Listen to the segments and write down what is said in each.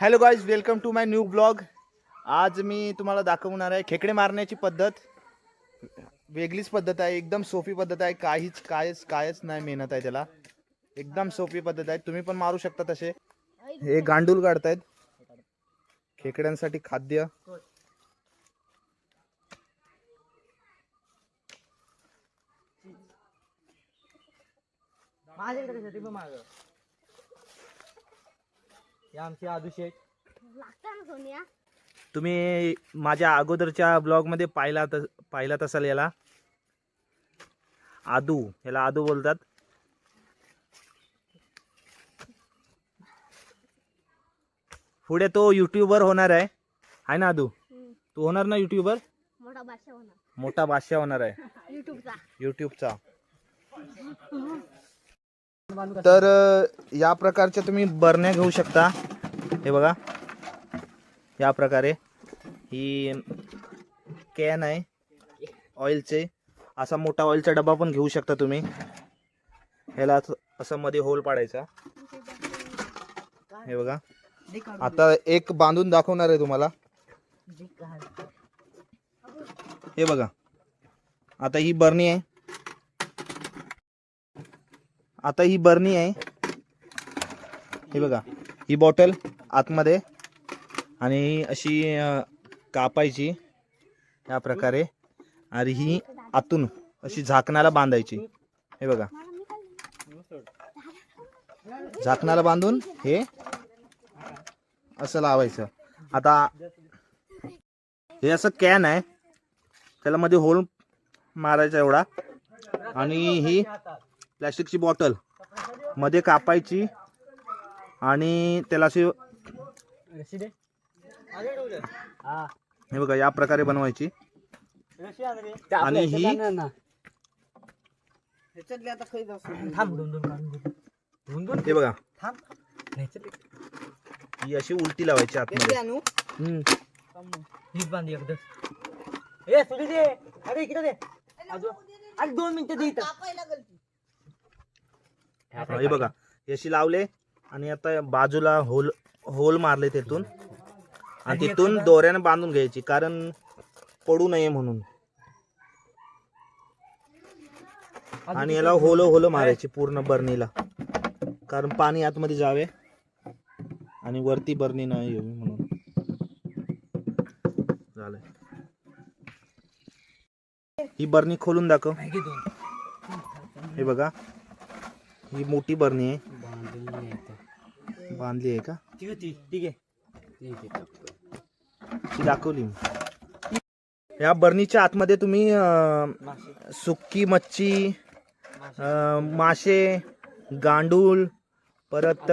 Hello guys welcome to my new blog आज मी तुम्हाला दाखवणार आहे खेकडे मारण्याची पद्धत. वेगळीच पद्धत आहे एकदम सोपी पद्धत आहे. काहीच कायच कायच नाही मेहनत आहे त्याला. एकदम सोपी पद्धत आहे. तुम्ही पण मारू शकता तसे. हे गांडूल काढतायत. खेकड्यांसाठी खाद्य. माझ्याकडे हे आमचे आदुशेठ लागता ना सोनिया तुम्ही माझ्या अगोदरच्या ब्लॉगमध्ये पाहिला त पाहिलात असाल याला? आदू याला आदू बोलतात. पुढे तो युट्यूबर होणार आहे. आहे ना आदू. तू होणार ना युट्यूबर मोठा बादशाह होणार. मोठा बादशाह होणार आहे. युट्यूबचा युट्यूबचा तर अ, या प्रकारच्या तुम्ही बरण्या घेऊ शकता. हे बघा. या प्रकारे ही कॅन आहे. ऑइलचे असा मोठा ऑइलचा डबा पण घेऊ शकता तुम्ही. ह्याला असं- मध्ये होल पाडायचा. हे बघा. आता एक बांधून दाखवणार आहे तुम्हाला. हे बघा. आता ही बर्नी आहे. आता ही बर्नी आहे. हे बघा. ही बॉटल आतमध्ये. आणि अशी कापायची या प्रकारे. आणि ही आतून अशी झाकणाला बांधायची. हे बघा. झाकणाला बांधून हे असं लावायचं. आता हे असं कॅन आहे. त्याला मध्ये होल मारायचा एवढा. आणि ही प्लॅस्टिकची बॉटल. मध्ये कापायची. आणि त्याला अशी रशी दे हा. हे बघा या प्रकारे बनवायची. रशी आण रे. आणि ही थांब दोन दोन काढून दे. दोन दोन. हे बघा. थांब. ह्याच्यात एक. ही अशी उलटी लावायची आतमध्ये. हम्म. थांब मग. हीच बांधी एकदा. ए सुरी दे अरे इकडे दे. अजून अरे दोन मिनिटं दे इथं. हा, हे बघा हे अशी लावले आणि आता बाजूला होल होल मारले तिथून. आणि तिथून दोऱ्याने बांधून घ्यायची कारण पडू नये म्हणून. आणि याला होल होल मारायची. पूर्ण बरणीला. कारण पाणी आतमध्ये जावे आणि वरती बरणी नाही यावी म्हणून. झालंय. ही बरणी खोलून दाखव. हे बघा. ही मोठी बरणी बांधलेली आहे बांधली आहे का? ती होती ठीक आहे. ती दाखवली मी. या बरणीच्या आतमध्ये तुम्ही अं, सुक्की मच्छी अं, मासे गांडूळ परत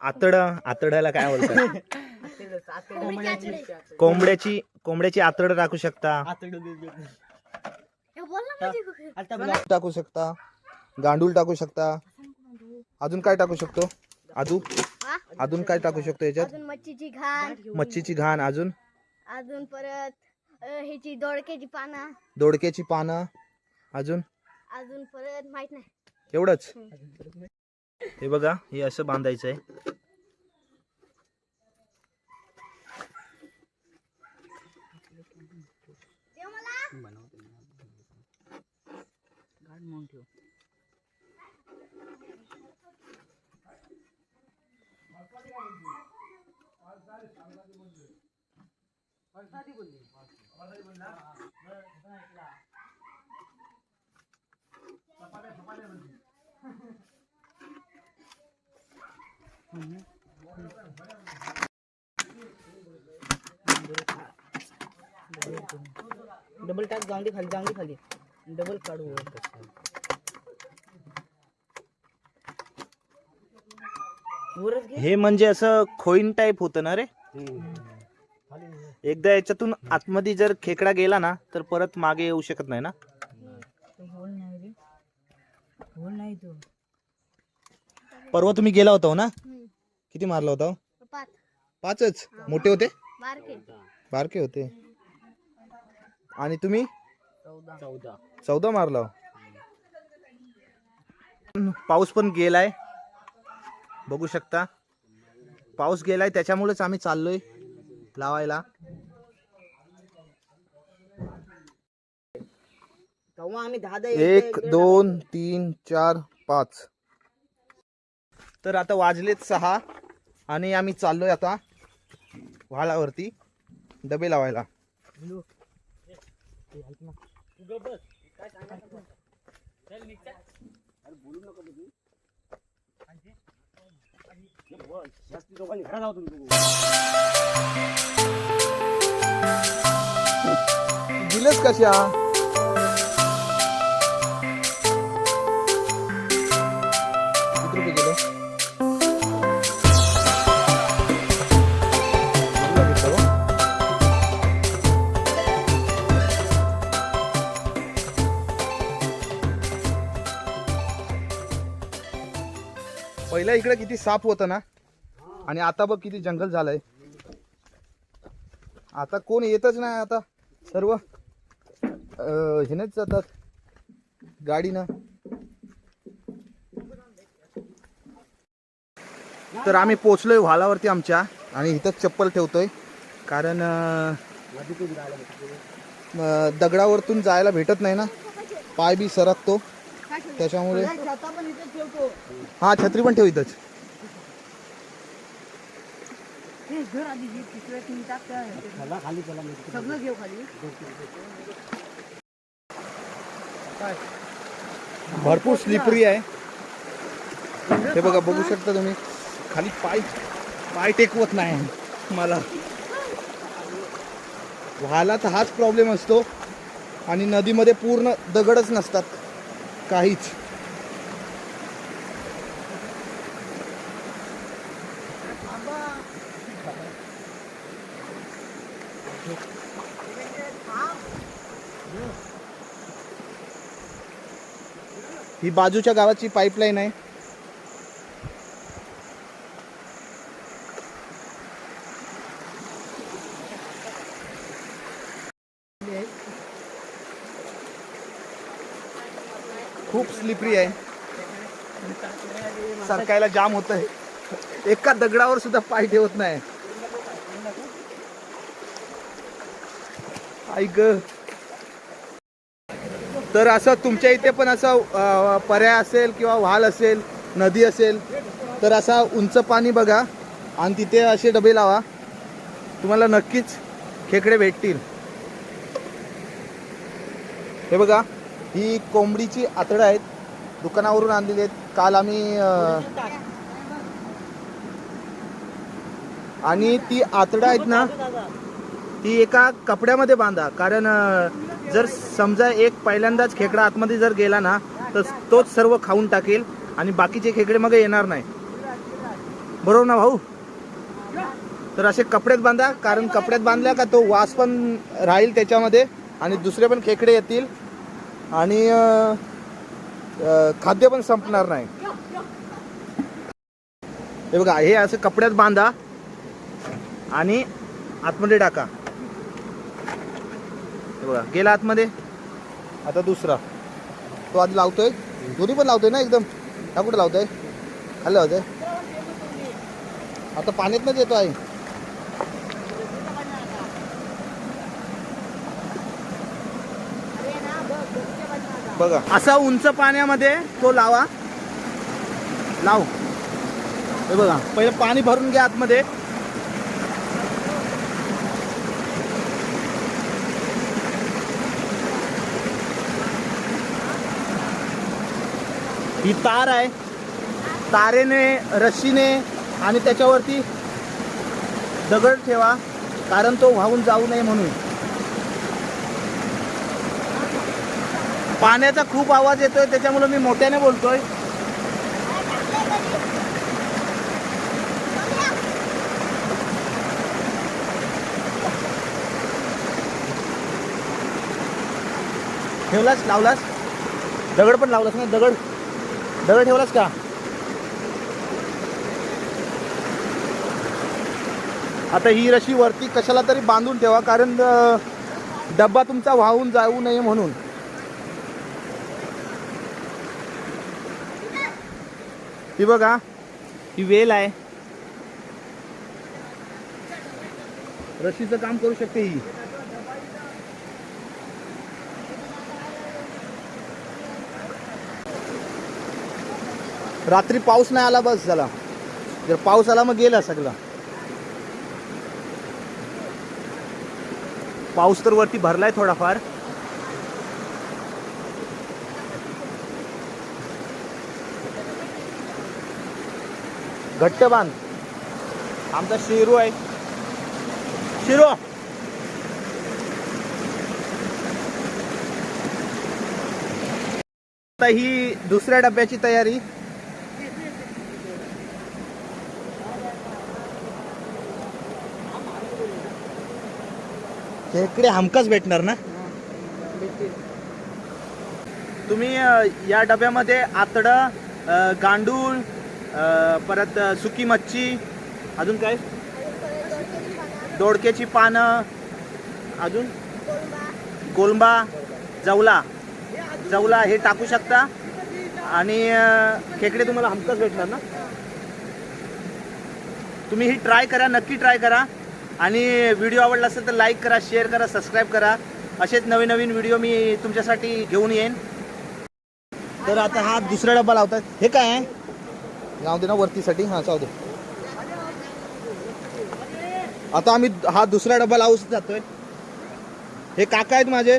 आतडं आतड्याला काय बोलतात? कोंबड्याची कोंबड्याची आतडं टाकू शकता. टाकू शकता. गांडूळ टाकू शकता. अजून काय टाकू शकतो? अजून? अजून काय टाकू शकतो याच्यात? अजून मच्छीची घाण. मच्छीची घाण अजून? अजून परत अ, ह्याची दोडक्याची पानं. दोडक्याची पानं. अजून? अजून परत माहीत नाही. एवढंच? हे बघा हे असं बांधायचं आहे ते मला डबल टाक जांगडी खाली जांगडी खाली। डबल काढू वरच हे म्हणजे असं खोईन टाईप होतं ना रे? एकदा याच्यातून आतमध्ये जर खेकडा गेला ना तर परत मागे येऊ शकत नाही ना? होल नाही रे. होल नाही तो. परवा तुम्ही गेला होता हो ना. किती मारला होता हो? पाच. पाचच? मोठे होते? बारके. बारके होते. आणि तुम्ही? चौदा मारला हो. पाऊस पण गेलाय. बघू शकता. पाऊस गेलाय त्याच्यामुळेच आम्ही चाललोय लावायला. तेव्हा आम्ही दहा दहा एक दोन तीन चार पाच. तर आता वाजलेत सहा आणि आम्ही चाललोय आता व्हाळावरती डबे लावायला. दिलेच कशा? किती रुपये किलो पहिल्या इकडे किती साप होतं ना? आणि आता बघ किती जंगल झालंय. आता कोण येतच नाही आता? सर्व अं, जातात गाडीनं. तर आम्ही पोचलोय व्हालावरती आमच्या आणि इथंच चप्पल ठेवतोय. कारण दगडावरतून जायला भेटत नाही ना? पाय बी सरकतो. त्याच्यामुळे पण इथे ठेवतो. हा छत्री पण ठेव इथंच. भरपूर स्लिपरी आहे. हे बघा बघू शकता तुम्ही. खाली पाय पाय टेकवत नाही मला. व्हायला तर हाच प्रॉब्लेम असतो. आणि नदीमध्ये पूर्ण दगडच नसतात. काहीच. ही बाजूच्या गावाची पाईपलाईन आहे. खूप स्लिपरी आहे. सरकायला जाम होत आहे एका दगडावर सुद्धा पाय ठेवत नाही. ऐक तर असं तुमच्या इथे पण असं पर्याय असेल किंवा व्हाल असेल नदी असेल तर असा उंच पाणी बघा आणि तिथे असे डबे लावा. तुम्हाला नक्कीच खेकडे भेटतील. हे बघा. ही कोंबडीची आतडं आहेत. दुकानावरून आणलेली आहेत. काल आम्ही आणि ती आतडं आहेत ना ती एका कपड्यामध्ये बांधा. कारण जर समजा एक पहिल्यांदाच खेकडा आतमध्ये जर गेला ना तर तोच सर्व खाऊन टाकेल आणि बाकीचे खेकडे मग येणार नाही. बरोबर ना भाऊ? तर असे कपड्यात बांधा. कारण कपड्यात बांधल्या का तो वास पण राहील त्याच्यामध्ये आणि दुसरे पण खेकडे येतील. आणि खाद्य पण संपणार नाही. हे बघा हे असं कपड्यात बांधा आणि आतमध्ये टाका. हे बघा गेला आतमध्ये. आता दुसरा. तो आधी लावतोय. दोन्ही पण लावतोय ना एकदम? हा कुठं लावतोय? खाल्लं होतंय आता पाण्यातनंच येतो आहे बघा. असा उंच पाण्यामध्ये तो लावा. लाव. हे बघा पहिलं पाणी भरून घ्या आतमध्ये. ही तार आहे. तारेने रशीने आणि त्याच्यावरती दगड ठेवा कारण तो वाहून जाऊ नये म्हणून. पाण्याचा खूप आवाज येतोय त्याच्यामुळे मी मोठ्याने बोलतोय. ठेवलास? लावलास? दगड पण लावलास ना? दगड? दगड ठेवलास का? आता ही रशी वरती कशाला तरी बांधून ठेवा कारण डब्बा तुमचा वाहून जाऊ नये म्हणून. ही बघा. ही वेल आहे. रशीचं काम करू शकते ही. रात्री पाऊस नाही आला बस झाला. जर पाऊस आला मग गेला सगळं. पाऊस तर वरती भरलाय थोडाफार. घट्ट बांध आमचा शिरू आहे. शिरो! आता ही दुसऱ्या डब्याची तयारी. इकडे हमकाच भेटणार ना? तुम्ही या डब्यामध्ये आतडं गांडूळ परत सुकी मच्छी अजून काय? दोडक्याची पानं अजून? कोलंबा जवला. जवला हे टाकू शकता. आणि खेकडे तुम्हाला हमकच भेटणार ना? तुम्ही ही ट्राय करा नक्की ट्राय करा. आणि व्हिडिओ आवडला असेल तर लाईक करा शेअर करा सबस्क्राईब करा. असेच नवीन नवीन व्हिडिओ मी तुमच्यासाठी घेऊन येईन. तर आता हा दुसरा डब्बा लावतात हे काय आहे? जाऊ दे ना वरतीसाठी. हां जाऊ दे. आता आम्ही हा दुसरा डब्बा लावू जातोय. हे काका आहेत माझे.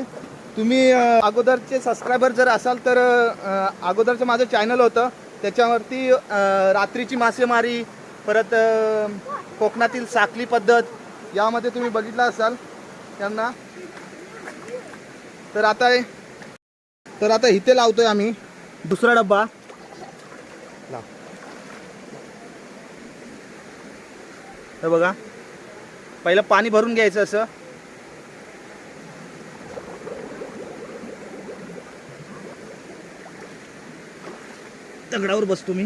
तुम्ही अगोदरचे सबस्क्रायबर जर असाल तर अगोदरचं माझं चॅनल होतं. त्याच्यावरती रात्रीची मासेमारी परत कोकणातील साखली पद्धत यामध्ये तुम्ही बघितलं असाल त्यांना. तर आता तर आता इथे लावतोय आम्ही दुसरा डब्बा हे बघा. पहिलं पाणी भरून घ्यायचं असं. दगडावर बसतो मी.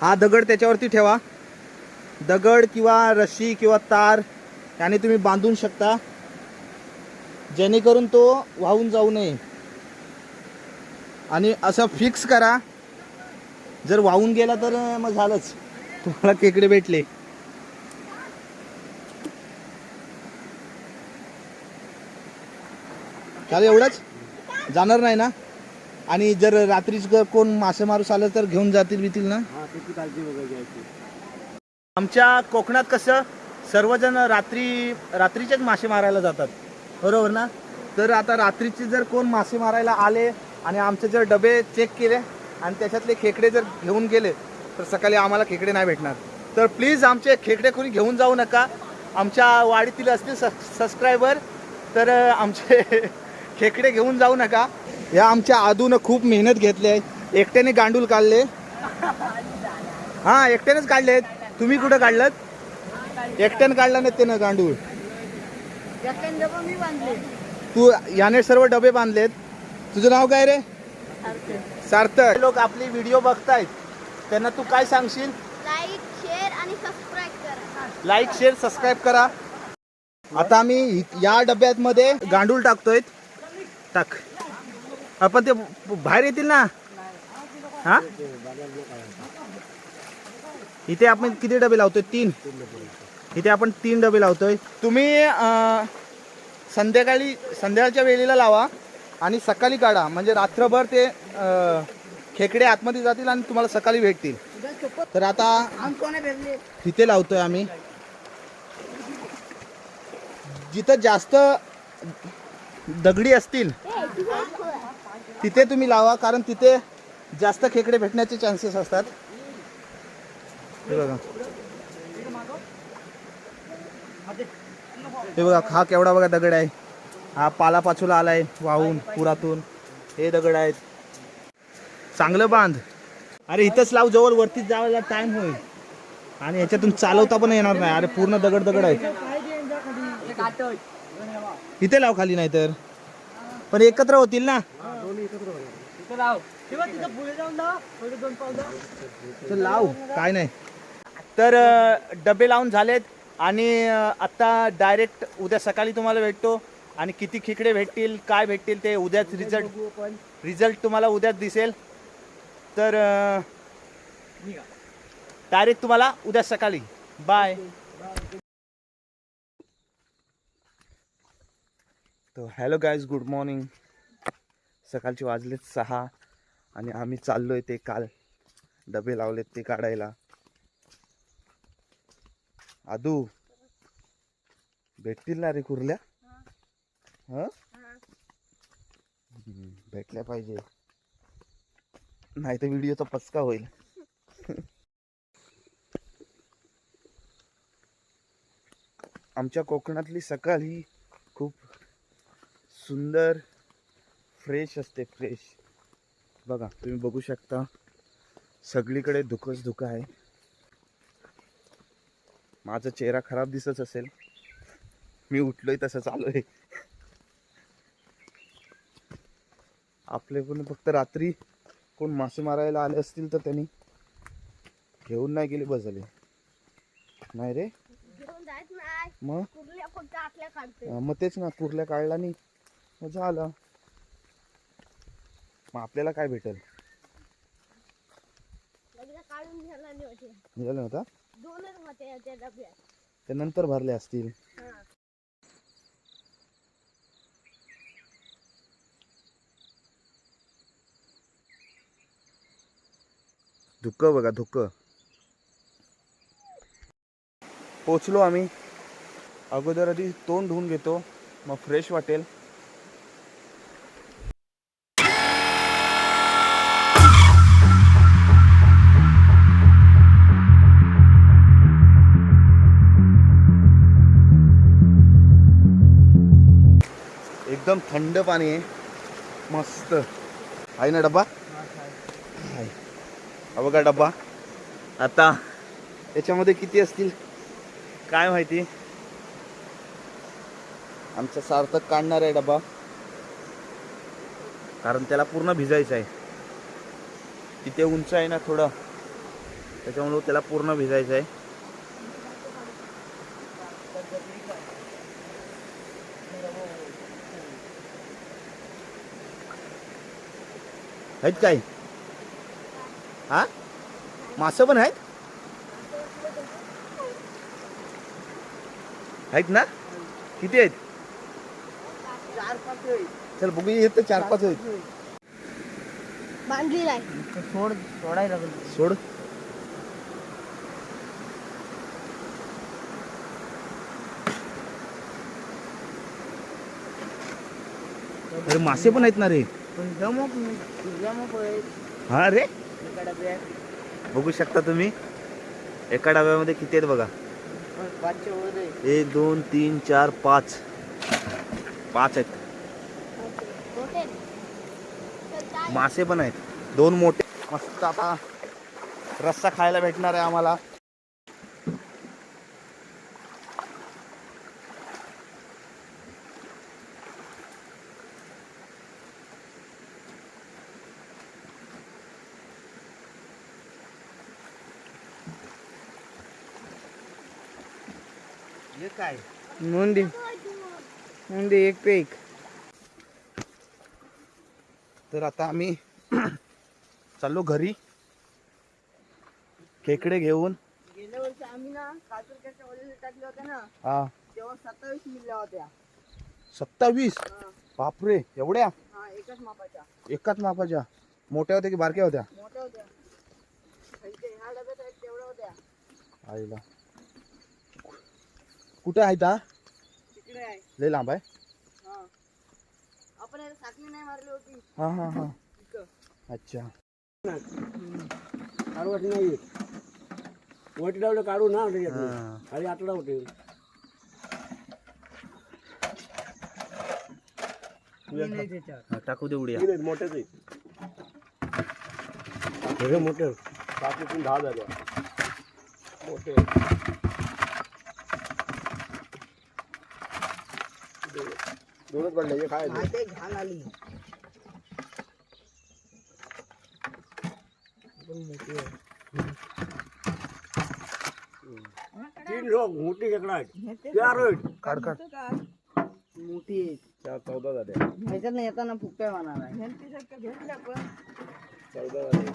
हा दगड त्याच्यावरती ठेवा. दगड किंवा रशी किंवा तार याने तुम्ही बांधून शकता. जेणेकरून तो वाहून जाऊ नये. आणि असं फिक्स करा. जर वाहून गेला तर मग झालंच. तुम्हाला केकडे भेटले? चालेल एवढंच? जाणार नाही ना? आणि जर रात्रीच कोण मासे मारूस आलं तर घेऊन जातील बितील ना? आमच्या कोकणात कसं सर्वजण रात्री रात्रीचेच मासे मारायला जातात. बरोबर ना? तर आता रात्रीचे जर कोण मासे मारायला आले आणि आमचे जर डबे चेक केले आणि त्याच्यातले खेकडे जर घेऊन गेले तर सकाळी आम्हाला खेकडे नाही भेटणार. तर प्लीज आमचे खेकडे कोणी घेऊन जाऊ नका. आमच्या वाडीतील असतील सबस्क्रायबर तर आमचे खेकडे घेऊन जाऊ नका. या आमच्या आदूनं खूप मेहनत घेतली आहे. एकट्याने गांडूल काढले. हां एकट्यानेच काढले तुम्ही कुठं काढलं एकट्यानं काढला नाही त्यानं गांडूळ. बांधले तू याने सर्व डबे बांधलेत. तुझं नाव काय रे? सार्थक. लोक आपली व्हिडिओ बघतायत. त्यांना तू काय सांगशील? लाईक शेअर आणि सबस्क्राईब करा. लाईक शेअर सबस्क्राईब करा. आता आम्ही या डब्यात मध्ये गांडूळ टाकतोय. टाक. आपण ते बाहेर येतील ना? हा? इथे आपण किती डबे लावतोय? तीन. इथे आपण तीन डबे लावतोय. तुम्ही अं, संध्याकाळी संध्याकाळच्या वेळेला लावा आणि सकाळी काढा. म्हणजे रात्रभर ते अं, खेकडे आतमध्ये जातील आणि तुम्हाला सकाळी भेटतील. तर आता इथे लावतोय आम्ही. जिथं जास्त दगडी असतील तिथे तुम्ही लावा कारण तिथे जास्त खेकडे भेटण्याचे चान्सेस असतात. हे बघा. हे बघा हा केवढा बघा दगड आहे. हा पालापाचूला आलाय वाहून पुरातून. हे दगड आहेत. चांगलं बांध. अरे इथंच लाव जवळ वरतीच जायला टाइम होईल. आणि याच्यातून चालवता पण येणार नाही. अरे पूर्ण दगड दगड आहे. इथे लाव खाली नाही तर पण एकत्र होतील ना? लाव काय नाही. तर डबे लावून झालेत आणि आता डायरेक्ट उद्या सकाळी तुम्हाला भेटतो. आणि किती खिकडे भेटतील काय भेटतील ते उद्याच रिझल्ट रिझल्ट तुम्हाला उद्याच दिसेल. तर डायरेक्ट तुम्हाला उद्या सकाळी. बाय. तो हॅलो गायज गुड मॉर्निंग सकाळचे वाजलेत सहा आणि आम्ही चाललोय ते काल. डबे लावलेत ते काढायला. आदू भेटतील ना रे कुर्ल्या? ह? भेटल्या पाहिजे. नाही तर व्हिडिओचा पचका होईल. आमच्या कोकणातली सकाळ ही खूप सुंदर फ्रेश असते फ्रेश बघा तुम्ही बघू शकता सगळीकडे धुकंच धुकं आहे. माझा चेहरा खराब दिसत असेल. मी उठलोय तसं चालू आहे आपले पण फक्त रात्री कोण मासे मारायला आले असतील तर त्यांनी घेऊन नाही गेले बस झाले नाही रे. मग? मग तेच ना कुर्ल्या काढला नाही. मग झालं. मग आपल्याला काय भेटेल? निघालं नव्हता ते नंतर भरले असतील. धुकं बघा धुकं. पोचलो आम्ही. अगोदर आधी तोंड धुवून घेतो मग फ्रेश वाटेल. एकदम थंड पाणी आहे. मस्त. आहे ना डबा बघा डब्बा. आता याच्यामध्ये किती असतील? काय माहिती? आमचा सार्थक काढणार आहे डब्बा. कारण त्याला पूर्ण भिजायचं आहे. तिथे उंच आहे ना थोडं. त्याच्यामुळं त्याला पूर्ण भिजायचं आहे. आहेत काय? हा? मासं पण आहेत? आहेत ना? किती आहेत? चार पाच चल बघू येत चार पाच आहेत. आहे सोड सोडायला लागेल. सोड. अरे मासे पण आहेत ना रे? पण जमप जमप हा रे? एका डब्यात बघू शकता तुम्ही. एका डब्यामध्ये किती आहेत बघा. एक दोन तीन चार पाच. पाच आहेत. मासे पण आहेत. दोन मोठे. मस्त आता रस्सा खायला भेटणार आहे आम्हाला. काय? नोंदी. नोंदी एक पे एक तर आता आम्ही चाललो घरी. खेकडे घेऊन. गेल्या वर्षी आम्ही ना काजूरच्या वडील टाकल्या होत्या ना हा. तेव्हा सत्तावीस मिळल्या होत्या. सत्तावीस? हा, बापरे एवढ्या? हा एकच मापाच्या. एकाच मापाच्या. मोठ्या होत्या की बारक्या होत्या? मोठ्या होत्या. इथे ह्या डब्यात आहेत तेवढ्या होत्या. आईला. कुठे आहेत तिकडे आहे. लय लांब आहे. हा. आपण याला साखळी नाही मारली होती. हा हा हा. तिथं अच्छा. काढवत नाही. वटी लावलं काढू ना हा. खाली आतडा होते. हा, टाकू दे उड्या. मोठेच आहेत हे मोठे. पाचीतून दहा झाल्या मोठे. दोनच पडले एक आहे ते. घाण आली. तीन लोक मोठी खेकडा आहेत. चौदा झाले. ह्याच्यात नाही येताना फुक्या होणार आहे. चौदा झाले.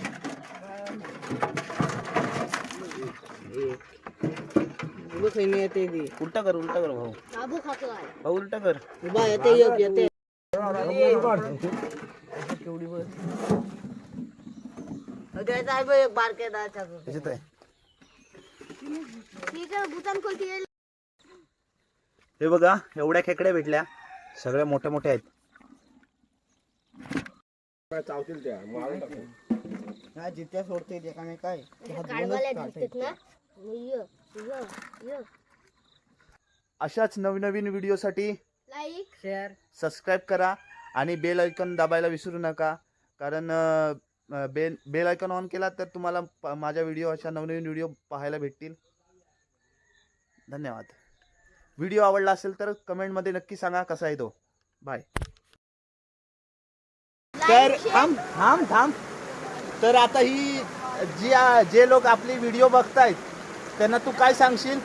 येते ती. उलटा कर उलटा कर भाऊ. बाबू खातो आहे भाऊ उलटा कर. उभा येते योग येते बारके त्याच्यात आहे ठीक आहे भूतान कोणती येईल? हे बघा एवढ्या खेकड्या भेटल्या. सगळ्या मोठ्या मोठ्या आहेत. काय चावतील त्या मारून टाकू. जित्या सोडते ते काय काय काढवायला दिसतात ना? अशाच नवीन नवीन व्हिडिओसाठी लाईक शेअर सबस्क्राईब करा आणि बेल आयकॉन दाबायला विसरू नका. कारण अं, बेल बेल आयकॉन ऑन केला तर तुम्हाला प- माझ्या व्हिडिओ अशा नवनवीन व्हिडिओ पाहायला भेटतील. धन्यवाद. व्हिडिओ आवडला असेल तर कमेंटमध्ये नक्की सांगा कसा आहे तो. बाय तर थांब थांब थांब. तर आता ही जी जे लोक आपली व्हिडिओ बघतायत त्यांना तू काय सांगशील?